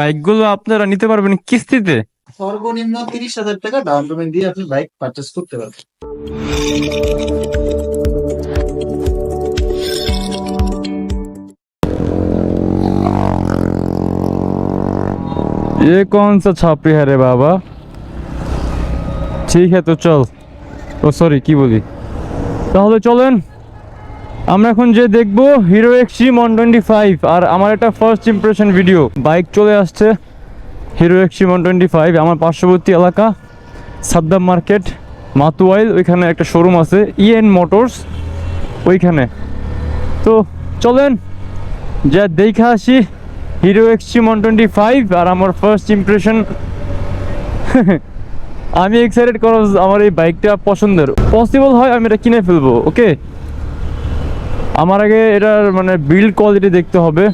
বাইকগুলো আপনারা নিতে পারবেন কিস্তিতে সর্বনিম্ন তিরিশ হাজার টাকা ডাউন পেমেন্ট দিয়ে আপনি বাইক পারচেস করতে পারবেন ये कौन सा छापरी है रे बाबा ঠিক है তো চল ও সরি কি বলি তাহলে চলেন আমরা এখন যে দেখব Hero Xtreme one twenty five আর আমার একটা ফার্স্ট ইমপ্রেশন ভিডিও বাইক চলে আসছে Hero Xtreme one twenty five আমার পার্শ্ববর্তী এলাকা সাদ্দাম মার্কেট মাতুয়াইল ওইখানে একটা শোরুম আছে ইএন মোটরস ওইখানে। তো চলেন, যা দেখে আসি Hero Xtreme one twenty five আর আমার ফার্স্ট ইমপ্রেশন আমি এক্সাইটেড করো আমার এই বাইকটা পছন্দের। পসিবল হয় আমি এটা কিনে ফেলব ওকে আমার আগে এটার মানে বিল্ড কোয়ালিটি দেখতে হবে,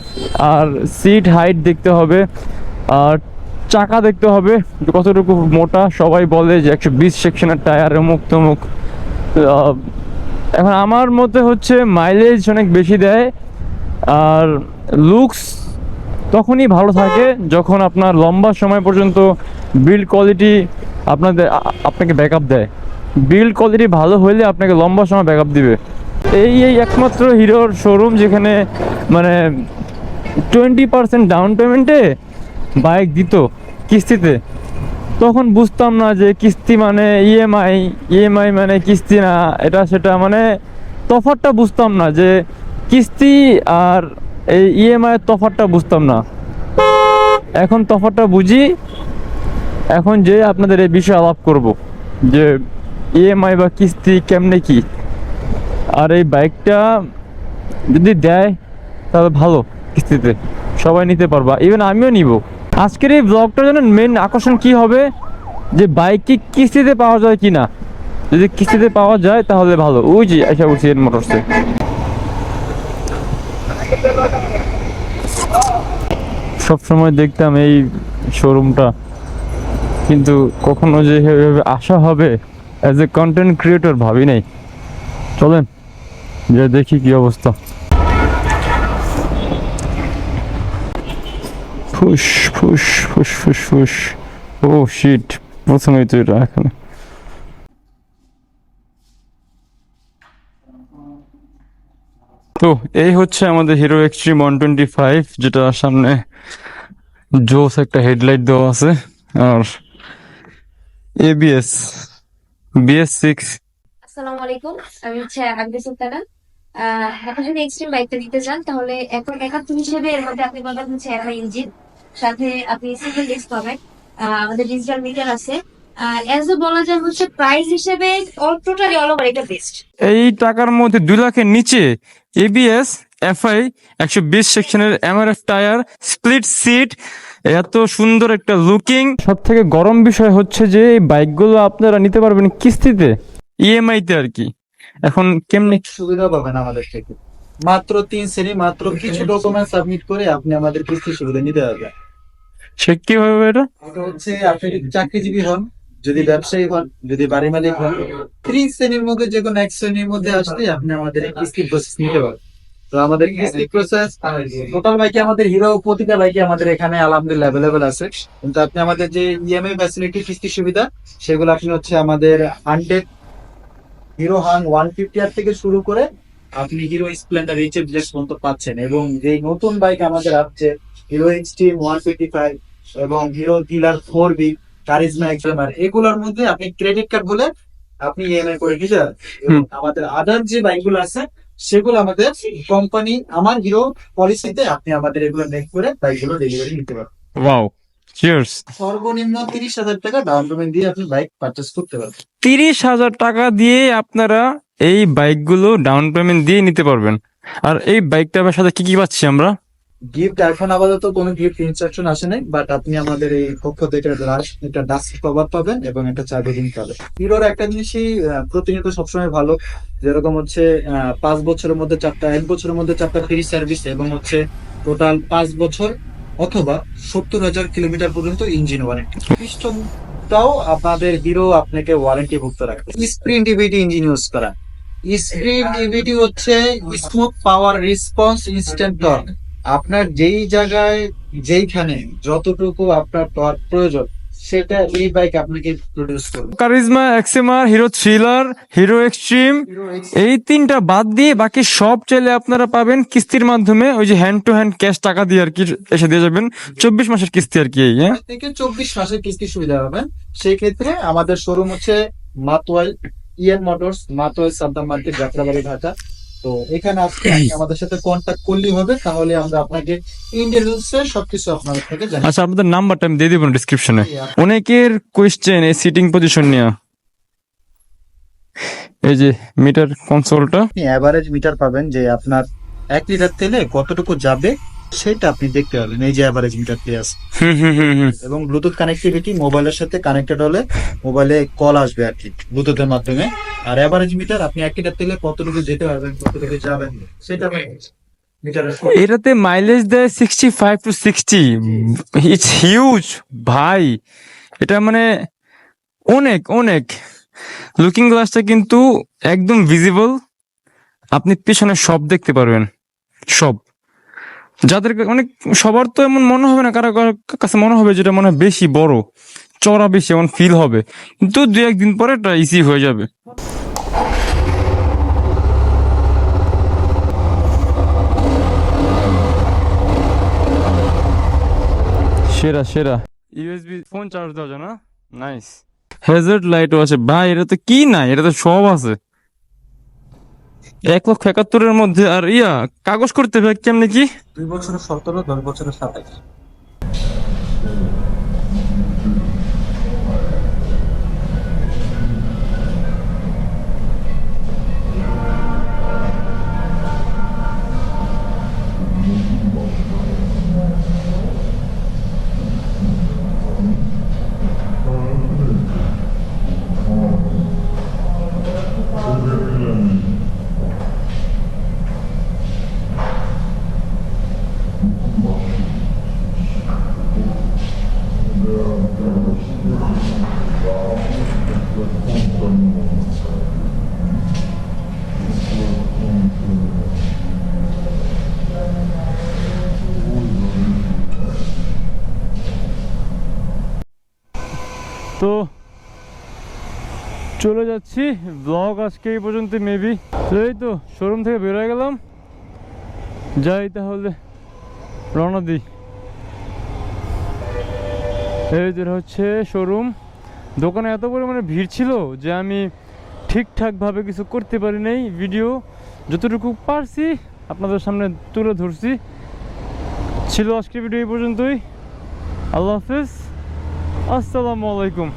আর সিট হাইট দেখতে হবে, আর চাকা দেখতে হবে কতটুকু মোটা, সবাই বলে যে একশো বিশ সেকশনের টায়ার অমুক তমুক এখন আমার মতে হচ্ছে মাইলেজ অনেক বেশি দেয়, আর লুকস তখনই ভালো থাকে যখন আপনার লম্বা সময় পর্যন্ত বিল্ড কোয়ালিটি আপনাদের আপনাকে ব্যাকআপ দেয়। বিল্ড কোয়ালিটি ভালো হলে আপনাকে লম্বা সময় ব্যাকআপ দিবে। এই এই একমাত্র হিরোর শোরুম যেখানে মানে টোয়েন্টি পার্সেন্ট ডাউন পেমেন্টে বাইক দিত কিস্তিতে। তখন বুঝতাম না যে কিস্তি মানে ইএমআই ইএমআই মানে কিস্তি না, এটা সেটা মানে তফাৎটা বুঝতাম না যে কিস্তি আর এই ইএমআই এর তফাৎটা বুঝতাম না। এখন তফাৎটা বুঝি, এখন যে আপনাদের এই বিষয়ে আলাপ করব যে ইএমআই বা কিস্তি কেমনে কি? আর এই বাইকটা যদি দেয়, তাহলে ভালো কিস্তিতে। সবাই নিতে পারবা। ইভেন আমিও নিব। আজকের এই ব্লগটা জানেন মেন আকর্ষণ কি হবে? যে বাইক কি কিস্তিতে পাওয়া যায় কি না যদি কিস্তিতে পাওয়া যায়, তাহলে ভালো। ওই যে আইসা উঠছি এর মোটরসে সবসময় দেখতাম এই শোরুমটা কিন্তু কখনো যে আসা হবে অ্যাজ এ কন্টেন্ট ক্রিয়েটর ভাবি নাই। চলেন। যে দেখি কি অবস্থা। ফুস ফুস ফুস ফুস ফুস। ও শিট প্রথমেই তো এটা এখানে। তো, এই হচ্ছে আমাদের Hero Xtreme one twenty five যেটা সামনে জোস একটা হেডলাইট দেওয়া আছে। আর এবিএস বিএস সিক্স আসসালামু আলাইকুম, আমি হচ্ছে আগ্রে সুলতানা। আপনি যদি এক্সট্রিম বাইকটা নিতে চান তাহলে এখন একাত্তর হিসেবে এর মধ্যে আপনি পাবেন হচ্ছে একা ইঞ্জিন সাথে আপনি সিঙ্গেল ডিস্ক পাবেন। আমাদের ডিজিটাল মিটার আছে। আর বলা যায় হচ্ছে প্রাইস হিসেবে অল টোটালি অল ওভার এটা বেস্ট এই টাকার মধ্যে দুই লাখের নিচে এবিএস এফআই একশো বিশ সেকশনের এমআরএফ টায়ার স্প্লিট সিট এত সুন্দর একটা লুকিং সব থেকে গরম বিষয় হচ্ছে যে এই বাইকগুলো আপনারা নিতে পারবেন কিস্তিতে। ইএমআই তে আর কি। এখন কেমনি সুবিধা পাবেন আমাদের থেকে। মাত্র তিন শ্রেণি মাত্র কিছু ডকুমেন্ট সাবমিট করে আপনি আমাদের কিস্তি সুবিধা নিতে পারবেন। সে কি হবে এটা? এটা হচ্ছে আপনি চাকরিজীবী হন যদি ব্যবসায়ী হন যদি বাড়ি মালিক হন ত্রিশ শ্রেণির মধ্যে যে কোনো এক শ্রেণির মধ্যে আসলে আপনি আমাদের কিস্তি প্রসেস নিতে পারবেন। তো আমাদের কিস্তি প্রসেস টোটাল বাইকে আমাদের হিরো প্রতিটা বাইকে আমাদের এখানে আলহামদুলিল্লাহ অ্যাভেলেবেল আছে। কিন্তু আপনি আমাদের যে ইএমআই ফ্যাসিলিটি কিস্তি সুবিধা সেগুলো আপনি হচ্ছে আমাদের hundred Hero Hunk one fifty আর থেকে শুরু করে আপনি হিরো স্প্লেন্ডার এইচ এফ পর্যন্ত পাচ্ছেন এবং যে নতুন বাইক আমাদের আসছে Hero Xtreme one fifty five এবং Hero dealer four B Karizma XMR এগুলোর মধ্যে আপনি ক্রেডিট কার্ড বলে আপনি ইএমআই করে দিতে আমাদের আদার যে বাইকগুলো আছে সেগুলো আমাদের কোম্পানি আমার হিরো পলিসিতে আপনি আমাদের এগুলো নেক করে বাইকগুলো ডেলিভারি নিতে পারেন চিয়ার্স সর্বনিম্ন তিরিশ হাজার টাকা ডাউন পেমেন্ট দিয়ে আপনি বাইক পারচেস করতে পারবেন। তিরিশ হাজার টাকা দিয়ে আপনারা এই বাইকগুলো ডাউন পেমেন্ট দিয়ে নিতে পারবেন। আর এই বাইকটার সাথে কি কি পাচ্ছি আমরা? গিফট এখন আপাতত কোনো গিফট ইনস্ট্রাকশন আসে নাই বাট আপনি আমাদের এই পক্ষ থেকে ডাস্ট একটা ডাস্ট কভার পাবেন এবং একটা রিং পাবেন। হিরোর একটা জিনিসই প্রতিনিয়ত সবসময় ভালো। যেরকম হচ্ছে পাঁচ বছরের মধ্যে চারটা এক বছরের মধ্যে চারটা ফ্রি সার্ভিস এবং হচ্ছে টোটাল পাঁচ বছর অথবা সত্তর হাজার কিলোমিটার পর্যন্ত ইঞ্জিন ওয়ারেন্টি পিস্টনটাও আপনাদের হিরো আপনাকে ওয়ারেন্টি ভুক্ত রাখবে। স্প্রিন ডিভিডি ইঞ্জিন ইউজ করা। স্প্রিন ডিভিডি হচ্ছে smooth power response instant torque আপনার যেই জায়গায়, যেইখানে যতটুকু আপনার টর্ক প্রয়োজন সেটা এই বাইক আপনাকে প্রডিউস করবে। Karizma XMR Hero thriller Hero Xtreme এই তিনটা বাদ দিয়ে বাকি সব চাইলে আপনারা পাবেন কিস্তির মাধ্যমে ওই যে হ্যান্ড টু হ্যান্ড ক্যাশ টাকা দিয়ে আর কি এসে দিয়ে যাবেন। চব্বিশ মাসের কিস্তি আর কি এই হ্যাঁ? থেকে চব্বিশ মাসের কিস্তি সুবিধা পাবেন সেই ক্ষেত্রে আমাদের শোরুম হচ্ছে Matuail EN Motors Matuail Saddam market Jatrabari Dhaka. তো এখানে আজকে আমাদের সাথে কন্ট্যাক্ট করলেই হবে তাহলে আমরা আপনাকে ইন্ডিয়ান সবকিছু আপনাদের থেকে জানি আচ্ছা আপনাদের নাম্বারটা আমি দিয়ে দিব ডিসক্রিপশনে অনেকের কোয়েশ্চেন এই সিটিং পজিশন নিয়ে। এই যে মিটার কনসোলটা আপনি অ্যাভারেজ মিটার পাবেন যে আপনার এক লিটার তেলে কতটুকু যাবে সেটা আপনি দেখতে পাবেন এই যে অ্যাভারেজ হুম হুম হুম এবং ব্লুটুথ কানেক্টিভিটি মোবাইলের সাথে কানেক্টেড হলে মোবাইলে কল আসবে আর কি ব্লুটুথের মাধ্যমে। আর অ্যাভারেজ মিটার আপনি এক লিটার তেলে কতটুকু যেতে পারবেন কতটুকু যাবেন সেটা এটাতে মাইলেজ দেয় sixty five to sixty it's huge ভাই। এটা মানে অনেক অনেক। লুকিং গ্লাসটা কিন্তু একদম ভিজিবল আপনি পিছনে সব দেখতে পারবেন সব। যাদের অনেক সবার তো এমন মনে হবে না কারও কারও কাছে মনে হবে যেটা মনে হয় বেশি বড় চড়া বেশি এমন ফিল হবে। কিন্তু দু একদিন পরে এটা ইজি হয়ে যাবে। সেরা সেরা। ইউএসবি ফোন চার্জ দেওয়া যায় না? নাইস হ্যাজার্ড লাইটও আছে। ভাই এটা তো কি নাই এটা তো সব আছে। এক লক্ষ একাত্তরের মধ্যে আর ইয়া কাগজ করতে হবে কেমনে কি? দুই বছরের সতেরো দশ বছরের সাতাইশ। তো চলে যাচ্ছি। ব্লগ আজকে এই পর্যন্ত মেবি এই তো শোরুম থেকে বেরোয় গেলাম। যাই তাহলে, রওনা দিই। এই যে হচ্ছে শোরুম দোকানে এত পরিমাণে ভিড় ছিল যে আমি ঠিকঠাকভাবে কিছু করতে পারি নাই। ভিডিও যতটুকু পারছি আপনাদের সামনে তুলে ধরছি। ছিল আজকের ভিডিও এই পর্যন্তই। আল্লাহ হাফিজ। আসসালামু আলাইকুম।